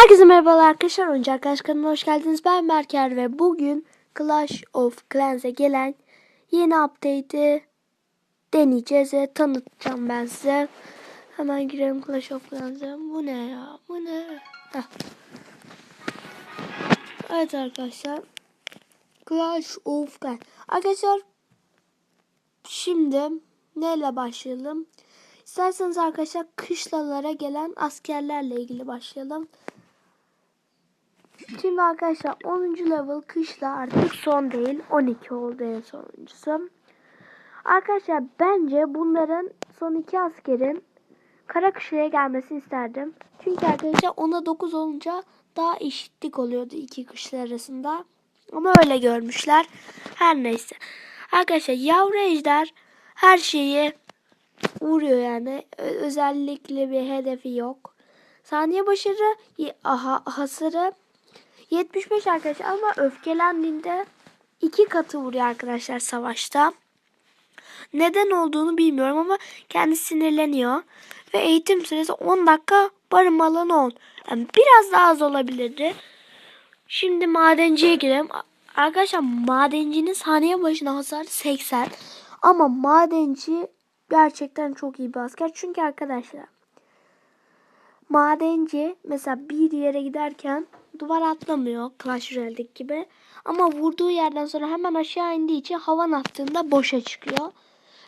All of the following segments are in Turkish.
Herkese merhabalar arkadaşlar. Oyuncu Arkadaş kanalına hoş geldiniz. Ben Merker ve bugün Clash of Clans'e gelen yeni update'i deneyeceğiz ve tanıtacağım ben size. Hemen girelim Clash of Clans'e. Bu ne ya? Bu ne? Heh. Evet arkadaşlar. Clash of Clans. Arkadaşlar şimdi neyle başlayalım? İsterseniz arkadaşlar kışlalara gelen askerlerle ilgili başlayalım. Şimdi arkadaşlar 10. level kışla artık son değil. 12 oldu en sonuncusu. Arkadaşlar bence bunların son iki askerin kara kışlaya gelmesini isterdim. Çünkü arkadaşlar 10'a 9 olunca daha eşitlik oluyordu iki kışla arasında. Ama öyle görmüşler. Her neyse. Arkadaşlar yavru ejder her şeyi vuruyor yani. Özellikle bir hedefi yok. Saniye başarı aha, hasarı 75 arkadaşlar ama öfkelendiğinde iki katı vuruyor arkadaşlar savaşta. Neden olduğunu bilmiyorum ama kendi sinirleniyor. Ve eğitim süresi 10 dakika barınma alanı 10. Yani biraz daha az olabilirdi. Şimdi madenciye girelim. Arkadaşlar madencinin saniye başına hasarı 80. Ama madenci gerçekten çok iyi bir asker. Çünkü arkadaşlar madenci mesela bir yere giderken duvar atlamıyor Clash Royale'deki gibi. Ama vurduğu yerden sonra hemen aşağı indiği için havan attığında boşa çıkıyor.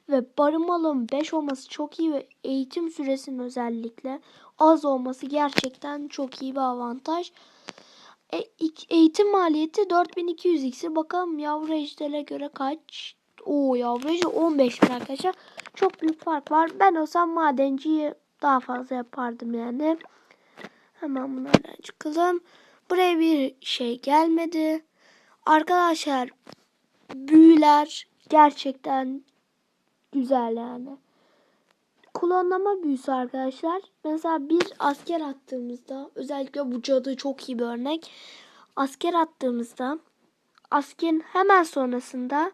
Ve barınmalığın 5 olması çok iyi ve eğitim süresinin özellikle az olması gerçekten çok iyi bir avantaj. E, eğitim maliyeti 4200 iksir. Bakalım yavru ejder'e göre kaç? Oo yavru ejder 15 bin arkadaşlar. Çok büyük fark var. Ben olsam madenciyi daha fazla yapardım yani. Hemen bunlardan çıkalım. Buraya bir şey gelmedi. Arkadaşlar büyüler gerçekten güzel yani. Klonlama büyüsü arkadaşlar. Mesela bir asker attığımızda özellikle bu cadı çok iyi bir örnek. Asker attığımızda askerin hemen sonrasında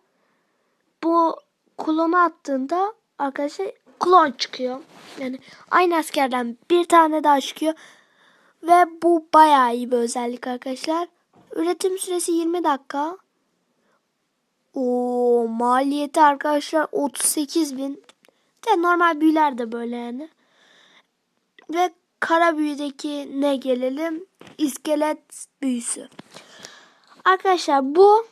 bu klonu attığında arkadaşlar klon çıkıyor. Yani aynı askerden bir tane daha çıkıyor. Ve bu bayağı iyi bir özellik arkadaşlar. Üretim süresi 20 dakika. O maliyeti arkadaşlar 38 bin. De normal büyüler de böyle yani. Ve kara büyüdeki ne gelelim? İskelet büyüsü. Arkadaşlar bu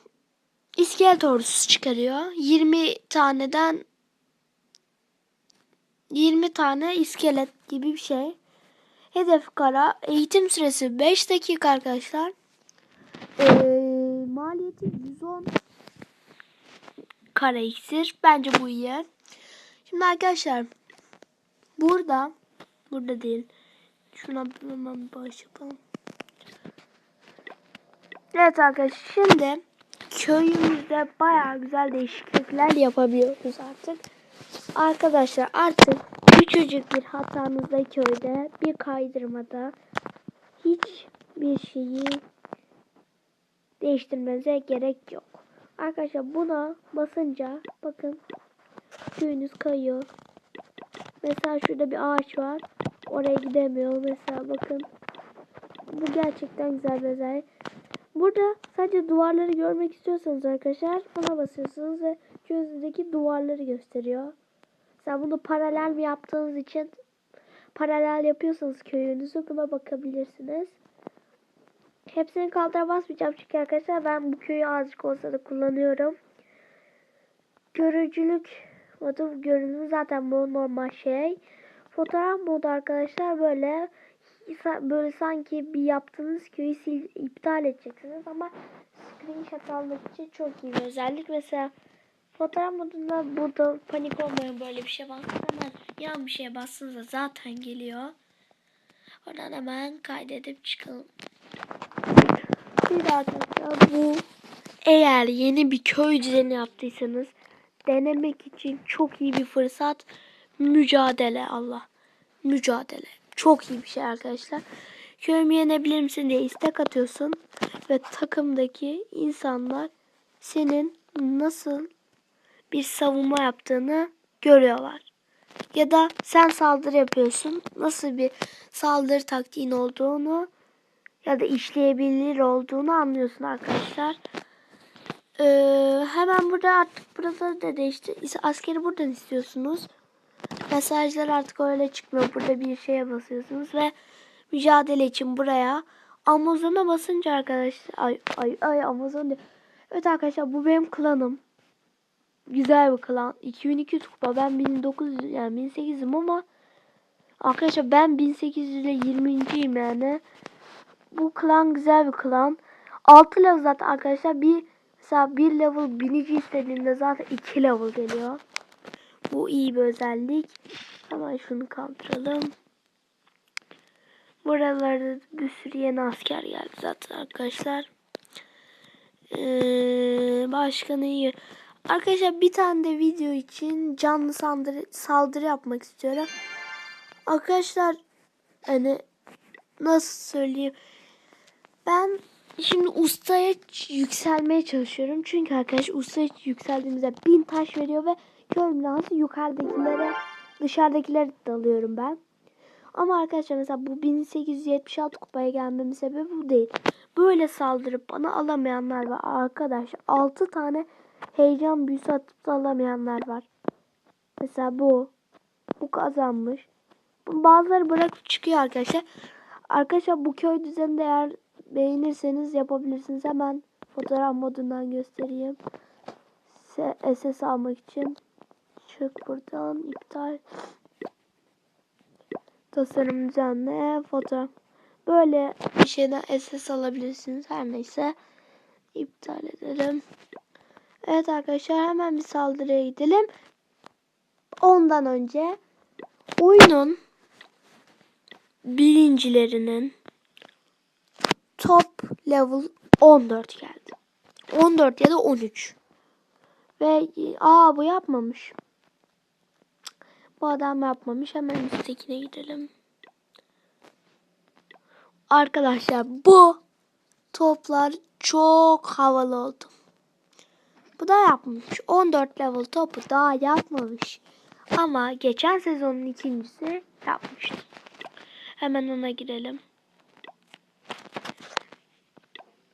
iskelet ordusu çıkarıyor. 20 taneden 20 tane iskelet gibi bir şey. Hedef kara. Eğitim süresi 5 dakika arkadaşlar. Ee, maliyeti 110 kara iksir. Bence bu iyi. Şimdi arkadaşlar burada burada değil. Şuna hemen bağış yapalım. Evet arkadaşlar şimdi köyümüzde bayağı güzel değişiklikler yapabiliyoruz artık. Arkadaşlar artık küçücük bir hatanızda köyde bir kaydırmada hiçbir şeyi değiştirmenize gerek yok. Arkadaşlar buna basınca bakın köyünüz kayıyor. Mesela şurada bir ağaç var. Oraya gidemiyor. Mesela bakın. Bu gerçekten güzel bir özellik. Burada sadece duvarları görmek istiyorsanız arkadaşlar buna basıyorsunuz ve gözünüzdeki duvarları gösteriyor. Mesela bunu paralel mi yaptığınız için paralel yapıyorsanız köyünüzü buna bakabilirsiniz. Hepsini kaldıra basmayacağım çünkü arkadaşlar ben bu köyü azıcık olsa da kullanıyorum. Görücülük modu görünümü zaten bu normal şey. Fotoğraf modu arkadaşlar böyle böyle sanki bir yaptığınız köyü sil, iptal edeceksiniz ama screenshot almak için çok iyi bir özellik. Mesela fotoğraf modunda burada panik olmayın böyle bir şey bastınız hemen yan bir şeye bastığınızda zaten geliyor. Oradan hemen kaydedip çıkalım. Bir de arkadaşlar bu eğer yeni bir köy düzeni yaptıysanız denemek için çok iyi bir fırsat. Mücadele Allah. Mücadele. Çok iyi bir şey arkadaşlar. Köyümü yenebilir misin diye istek atıyorsun. Ve takımdaki insanlar senin nasıl bir savunma yaptığını görüyorlar. Ya da sen saldırı yapıyorsun. Nasıl bir saldırı taktiğin olduğunu ya da işleyebilir olduğunu anlıyorsun arkadaşlar. Ee, hemen burada artık burada da değişti. Askeri buradan istiyorsunuz. Mesajlar artık öyle çıkmıyor. Burada bir şeye basıyorsunuz ve mücadele için buraya Amazon'a basınca arkadaşlar ay ay ay Amazon diyor. Evet arkadaşlar bu benim klanım. Güzel bir klan. 2200 kupa. Ben 1900 yani 1800'im ama arkadaşlar ben 1800 ile 20.yim yani. Bu klan güzel bir klan. 6 level zaten arkadaşlar bir mesela bir level binici istediğimde zaten 2 level geliyor. Bu iyi bir özellik. Hemen şunu kaldıralım. Buralarda bir sürü yeni asker geldi zaten arkadaşlar. Ee, başka ne iyi? Arkadaşlar bir tane de video için canlı saldırı, saldırı yapmak istiyorum. Arkadaşlar hani nasıl söyleyeyim? Ben şimdi ustaya yükselmeye çalışıyorum. Çünkü arkadaş ustaya yükseldiğimizde bin taş veriyor ve köy binası yukarıdakilere dışarıdakilere dalıyorum ben. Ama arkadaşlar mesela bu 1876 kupaya gelmemin sebebi bu değil. Böyle saldırıp bana alamayanlar var. Arkadaşlar 6 tane heyecan büyüsü atıp da alamayanlar var. Mesela bu. Bu kazanmış. Bazıları bırakıp çıkıyor arkadaşlar. Arkadaşlar bu köy düzeninde eğer beğenirseniz yapabilirsiniz. Hemen fotoğraf modundan göstereyim. SS almak için. Çık buradan. iptal tasarım düzenle fotoğraf. Böyle bir şeyden SS alabilirsiniz. Her neyse. iptal edelim. Evet arkadaşlar hemen bir saldırıya gidelim. Ondan önce oyunun birincilerinin top level 14 geldi. 14 ya da 13. Ve aa bu yapmamış. Bu adam yapmamış. Hemen üsttekine gidelim. Arkadaşlar bu toplar çok havalı oldu. Bu da yapmış. 14 level topu daha yapmamış. Ama geçen sezonun ikincisi yapmıştı. Hemen ona girelim.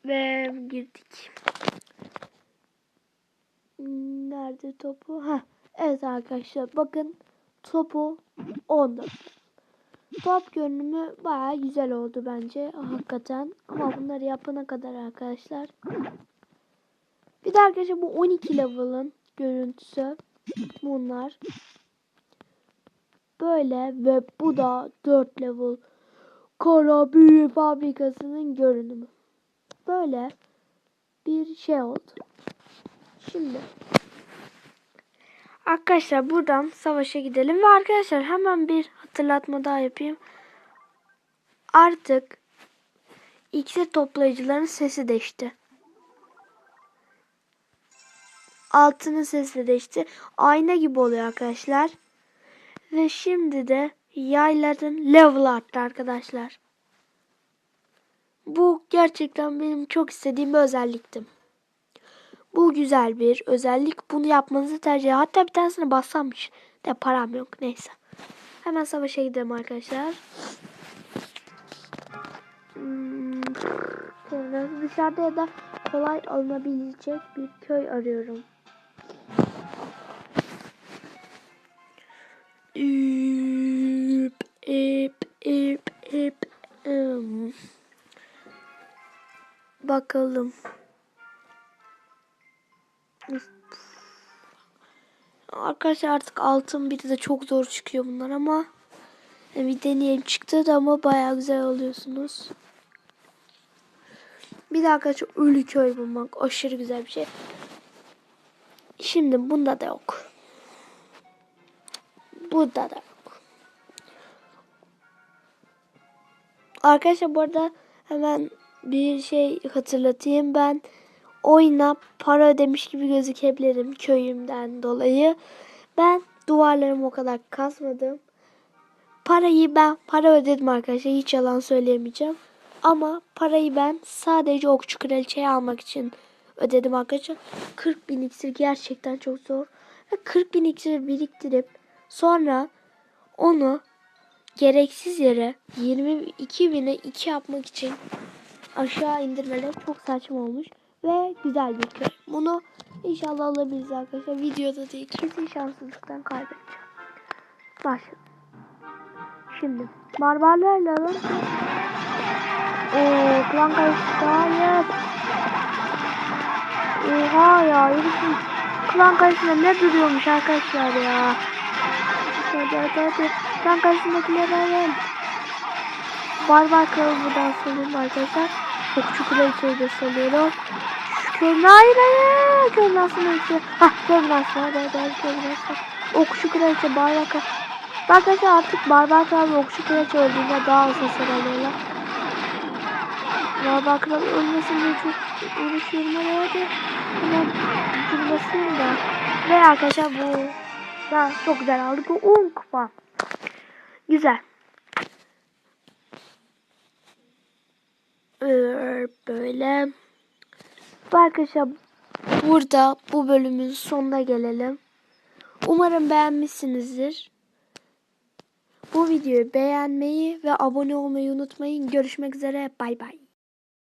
Ve girdik. Nerede topu? Ha, evet arkadaşlar bakın topu 14. Top görünümü baya güzel oldu bence hakikaten. Ama bunları yapana kadar arkadaşlar. Bir de arkadaşlar bu 12 level'ın görüntüsü. Bunlar. Böyle ve bu da 4 level kara büyü fabrikasının görünümü. Böyle bir şey oldu. Şimdi Arkadaşlar buradan savaşa gidelim ve arkadaşlar hemen bir hatırlatma daha yapayım. Artık iksir toplayıcıların sesi değişti. Altının sesi de değişti. Ayna gibi oluyor arkadaşlar. Ve şimdi de yayların level arttı arkadaşlar. Bu gerçekten benim çok istediğim bir özellikti. Bu güzel bir özellik. Bunu yapmanızı tercih ederim. Hatta bir tanesini bassamış. De param yok. Neyse. Hemen savaşa gidelim arkadaşlar. Hmm, dışarıda ya da kolay alınabilecek bir köy arıyorum. İp, ip, ip, ip, ip. Bakalım. Arkadaşlar artık altın bir de çok zor çıkıyor bunlar ama bir deneyelim çıktı da ama baya güzel oluyorsunuz. Bir de arkadaşlar ölü köy bulmak aşırı güzel bir şey. Şimdi bunda da yok. Burada da yok. Arkadaşlar bu arada hemen bir şey hatırlatayım. Ben oyuna para ödemiş gibi gözükebilirim köyümden dolayı. Ben duvarlarımı o kadar kazmadım. Parayı ben para ödedim arkadaşlar. Hiç yalan söyleyemeyeceğim. Ama parayı ben sadece okçu kraliçeyi almak için ödedim arkadaşlar. 40 bin iksir gerçekten çok zor. Ve 40 bin iksir biriktirip sonra onu gereksiz yere 22 bine 2 yapmak için aşağı indirmeleri çok saçma olmuş. Ve güzel bir köy. Bunu inşallah alabiliriz arkadaşlar. Videoda değil. Kesin şanssızlıktan kaybedeceğim. Başlayalım. Şimdi barbarlarla alalım. Ooo klan karıştı. Hayır. Oha ya. Herifin klan karşısında ne duruyormuş arkadaşlar ya. Hadi hadi hadi. Klan karşısındakileri alalım. Barbar kralı buradan salıyorum arkadaşlar. Okçu kraliçeyi de salıyorum. Köyün hayır hayır. Köyün aslında işte. Hah köyün aslında. Hadi hadi hadi köyün aslında. Okçu kraliçe barbar kralı. Arkadaşlar artık barbar kral ve okçu öldüğünde daha az hasar alıyorlar. Barbar kral ölmesin diye çok uğraşıyorum. Hadi. Hemen durmasın da. Ve arkadaşlar bu da çok güzel aldık. Bu 10 kupa. Güzel. Ee, böyle. Arkadaşlar burada bu bölümün sonuna gelelim. Umarım beğenmişsinizdir. Bu videoyu beğenmeyi ve abone olmayı unutmayın. Görüşmek üzere. Bay bay.